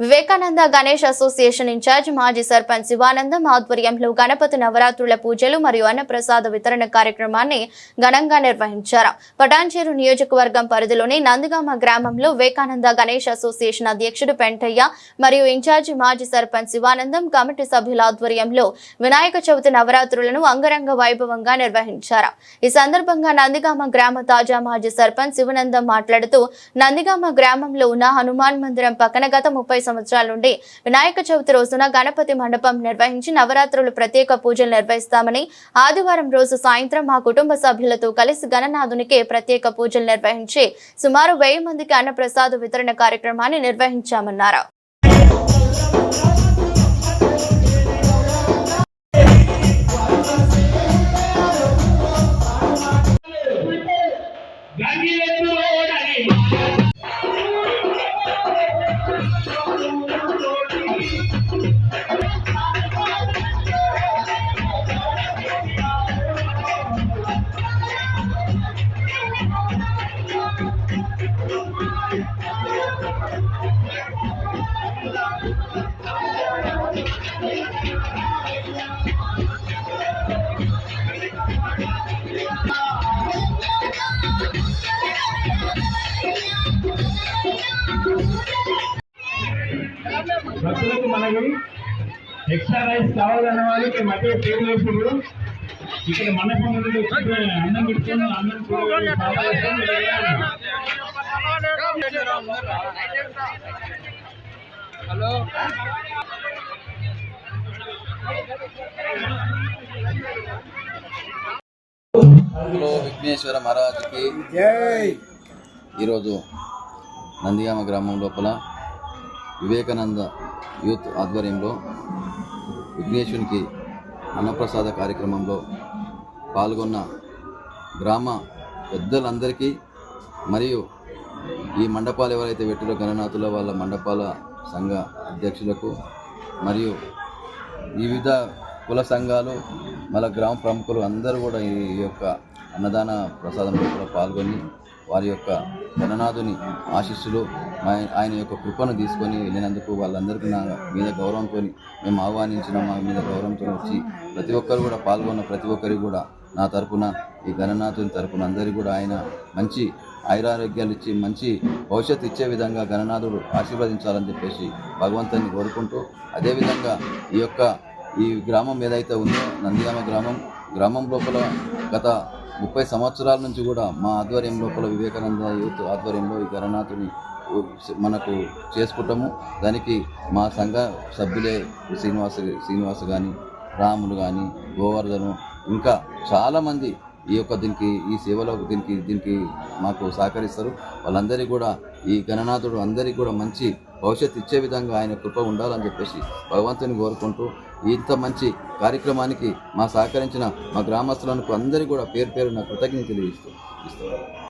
Vivekananda Ganesh association incharge మాజీ సర్పంచ్ శివానందం ఆధ్వర్యంలో గణపతి నవరాత్రుల పూజలు మరియు అన్నప్రసాద వితరణ కార్యక్రమాన్ని ఘనంగా నిర్వహించారు. పటాన్చేరు నియోజకవర్గం పరిధిలోని నందిగామ గ్రామంలో వివేకానంద గణేష్ అసోసియేషన్ అధ్యక్షుడు పెంటయ్య మరియు ఇన్ఛార్జి మాజీ సర్పంచ్ శివానందం కమిటీ సభ్యుల ఆధ్వర్యంలో వినాయక చవితి నవరాత్రులను అంగరంగ వైభవంగా నిర్వహించారు. ఈ సందర్భంగా నందిగామ గ్రామ తాజా మాజీ సర్పంచ్ శివనందం మాట్లాడుతూ నందిగామ గ్రామంలో ఉన్న హనుమాన్ మందిరం పక్కన గత ముప్పై సంవత్సరాల నుండి వినాయక చవితి రోజున గణపతి మండపం నిర్వహించి నవరాత్రులు ప్రత్యేక పూజలు నిర్వహిస్తామని ఆదివారం రోజు సాయంత్రం మా కుటుంబ సభ్యులతో కలిసి గణనాథునికి ప్రత్యేక పూజలు నిర్వహించి సుమారు వెయ్యి మందికి అన్నప్రసాద వితరణ కార్యక్రమాన్ని నిర్వహించామన్నారు. భక్తులకు మనవి ఎక్స్ట్రా రైస్ కావాలన్న వాళ్ళు ఇక్కడ మధ్య టేబుల్ వేసినప్పుడు ఇక్కడ మండపం నుండి వచ్చి అన్నం పెట్టుకొని అన్నం కూరగాయలు కావాలని వెళ్ళాలి. హలో విఘ్నేశ్వర మహారాజుకి ఈరోజు నందిగామ గ్రామం లోపల వివేకానంద యూత్ ఆధ్వర్యంలో విఘ్నేశ్వరునికి అన్నప్రసాద కార్యక్రమంలో పాల్గొన్న గ్రామ పెద్దలందరికీ మరియు ఈ మండపాలు ఎవరైతే పెట్టిరో గణనాథుల వాళ్ళ మండపాల సంఘ అధ్యక్షులకు మరియు వివిధ కుల సంఘాలు మళ్ళీ గ్రామ ప్రముఖులు అందరూ కూడా ఈ యొక్క అన్నదాన ప్రసాదంలో కూడా పాల్గొని వారి యొక్క జననాథుని ఆశీస్సులు మా- ఆయన యొక్క కృపను తీసుకొని వెళ్ళినందుకు వాళ్ళందరికీ నా మీద గౌరవంతో మేము ఆహ్వానించిన. మా మీద గౌరవంతో వచ్చి ప్రతి ఒక్కరు కూడా పాల్గొన్న ప్రతి ఒక్కరికి కూడా నా తరపున ఈ గణనాథుని తరపున అందరికీ కూడా ఆయన మంచి ఐరారోగ్యాలు ఇచ్చి మంచి భవిష్యత్తు ఇచ్చే విధంగా గణనాథుడు ఆశీర్వదించాలని చెప్పేసి భగవంతుని కోరుకుంటూ అదేవిధంగా ఈ యొక్క ఈ గ్రామం ఏదైతే ఉందో నందిగామ గ్రామం గ్రామం లోపల గత ముప్పై సంవత్సరాల నుంచి కూడా మా ఆధ్వర్యం లోపల వివేకానంద యూత్ ఆధ్వర్యంలో ఈ గణనాథుని మనకు చేసుకుంటాము. దానికి మా సంఘ సభ్యులే శ్రీనివాస శ్రీనివాస కానీ రాములు కానీ గోవర్ధను ఇంకా చాలామంది ఈ యొక్క దీనికి ఈ సేవలో దీనికి దీనికి మాకు సహకరిస్తారు. వాళ్ళందరికీ కూడా ఈ గణనాథుడు అందరికీ కూడా మంచి భవిష్యత్తు ఇచ్చే విధంగా ఆయన కృప ఉండాలని చెప్పేసి భగవంతుని కోరుకుంటూ ఇంత మంచి కార్యక్రమానికి మా సహకరించిన మా గ్రామస్తులకు అందరికీ కూడా పేరు పేరు నా కృతజ్ఞతలు ఇస్తూ ఇస్తున్నారు